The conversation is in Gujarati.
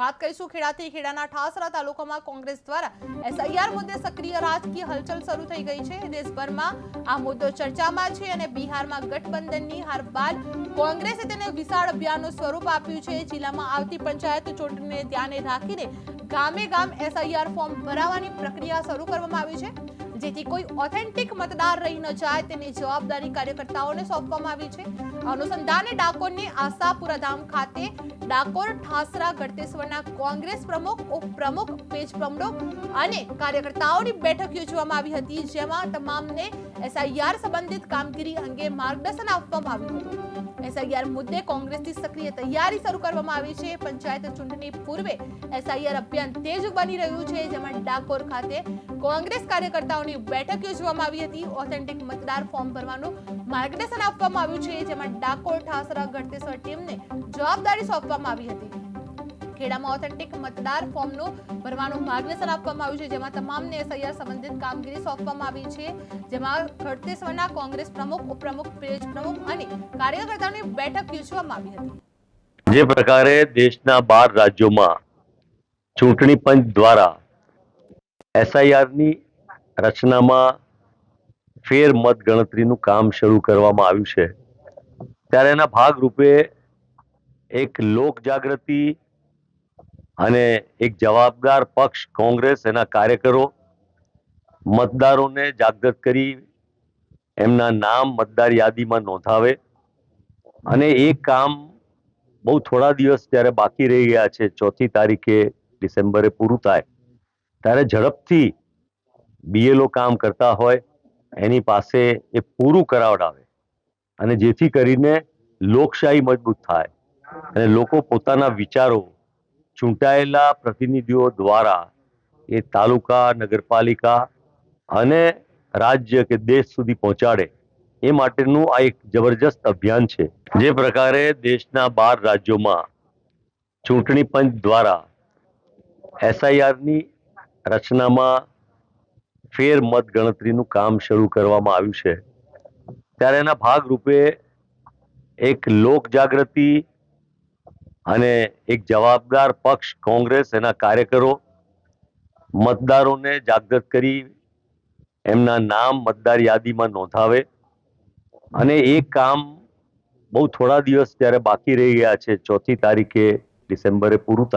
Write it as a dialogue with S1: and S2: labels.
S1: વાત કરીશું ખેડાથી. ખેડાના ઠાસરા તાલુકામાં કોંગ્રેસ દ્વારા એસઆઈઆર મુદ્દે સક્રિય રાજકીય હલચલ શરૂ થઈ ગઈ છે. દેશભરમાં આ મુદ્દો ચર્ચામાં છે અને બિહારમાં ગઠબંધનની હાર બાદ કોંગ્રેસે તેને વિશાળ અભિયાનનું સ્વરૂપ આપ્યું છે. જિલ્લામાં આવતી પંચાયત ચૂંટણીને ધ્યાને રાખીને ગામે ગામ એસઆઈઆર ફોર્મ ભરાવાની પ્રક્રિયા શરૂ કરવામાં આવી છે. જેથી કોઈ ઓથેન્ટિક મતદાર રહી ન જાય તેની જવાબદારી કાર્યકર્તાઓને સોંપવામાં આવી છે. અનુસંધાને ડાકોરની આશાપુરા ધામ ખાતે ડાકોર ઠાસરા ગળતેશ્વરના કોંગ્રેસ પ્રમુખ, ઉપપ્રમુખ, પેજ પ્રમુખ અને કાર્યકર્તાઓની બેઠક યોજવામાં આવી હતી, જેમાં તમામને એસઆઈઆર સંબંધિત કામગીરી અંગે માર્ગદર્શન આપવામાં આવ્યું હતું. એસઆઈઆર મુદ્દે કોંગ્રેસની સક્રિય તૈયારી શરૂ કરવામાં આવી છે. પંચાયત ચૂંટણી પૂર્વે એસઆઈઆર અભિયાન તેજ બની રહ્યું છે, જેમાં ડાકોર ખાતે કોંગ્રેસ કાર્યકર્તાઓની બેઠક યોજવામાં આવી હતી. ઓથેન્ટિક મતદાર ફોર્મ ભરવાનું માર્ગદર્શન આપવામાં આવ્યું છે, જેમાં ડાકોર ઠાસરા ગળતેશ્વર ટીમને જવાબદારી સોંપવામાં આવી હતી. ખેડામાં ઓથેન્ટિક મતદાર ફોર્મનું ભરવાનું માર્ગદર્શન આપવામાં આવ્યું છે. જેમાં તમામને એસઆઈઆર સંબંધિત કામગીરી સોંપવામાં આવી છે. જેમાં ખડતેશ્વરના કોંગ્રેસ પ્રમુખ, ઉપપ્રમુખ, પેજ પ્રમુખ અને કાર્યકર્તાઓની બેઠક યોજવામાં આવી હતી.
S2: જે પ્રકારે દેશના બાર રાજ્યોમાં ચૂંટણી પંચ દ્વારા એસઆઈઆરની રચનામાં ફેર મત ગણતરીનું કામ શરૂ કરવામાં આવ્યું છે. ત્યારે એના ભાગરૂપે એક લોક જાગૃતિ અને એક જવાબદાર પક્ષ કોંગ્રેસ એના કાર્યકરો, મતદારોને જાગૃત કરી, એમના નામ મતદાર યાદીમાં નોંધાવે. અને એ કામ બહુ થોડા દિવસ જ્યારે બાકી રહી ગયા છે. ચોથી તારીખે ડિસેમ્બરે પૂરું થાય. ત્યારે ઝડપથી બીએલઓ કામ કરતા હોય, એની પાસે એ પૂરું કરાવડાવે. અને જેથી કરીને લોકશાહી મજબૂત થાય. અને લોકો પોતાના વિચારો ચૂંટાયેલા પ્રતિનિધિઓ દ્વારા એ તાલુકા, નગરપાલિકા અને રાજ્ય કે દેશ સુધી પહોંચાડે એ માટેનું આ એક જબરજસ્ત અભિયાન છે. જે પ્રકારે દેશના બાર રાજ્યોમાં ચૂંટણી પંચ દ્વારા એસઆઈઆરની રચનામાં ફેર મતગણતરીનું કામ શરૂ કરવામાં આવ્યું છે. ત્યારે એના ભાગરૂપે એક લોક જાગૃતિ અને એક જવાબદાર પક્ષ કોંગ્રેસ એના કાર્યકરો, મતદારોને જાગૃત કરી એમના નામ મતદાર યાદીમાં નોંધાવે. અને એ કામ બહુ થોડા દિવસ ત્યારે બાકી રહી ગયા છે. ચોથી તારીખે ડિસેમ્બરે પૂરું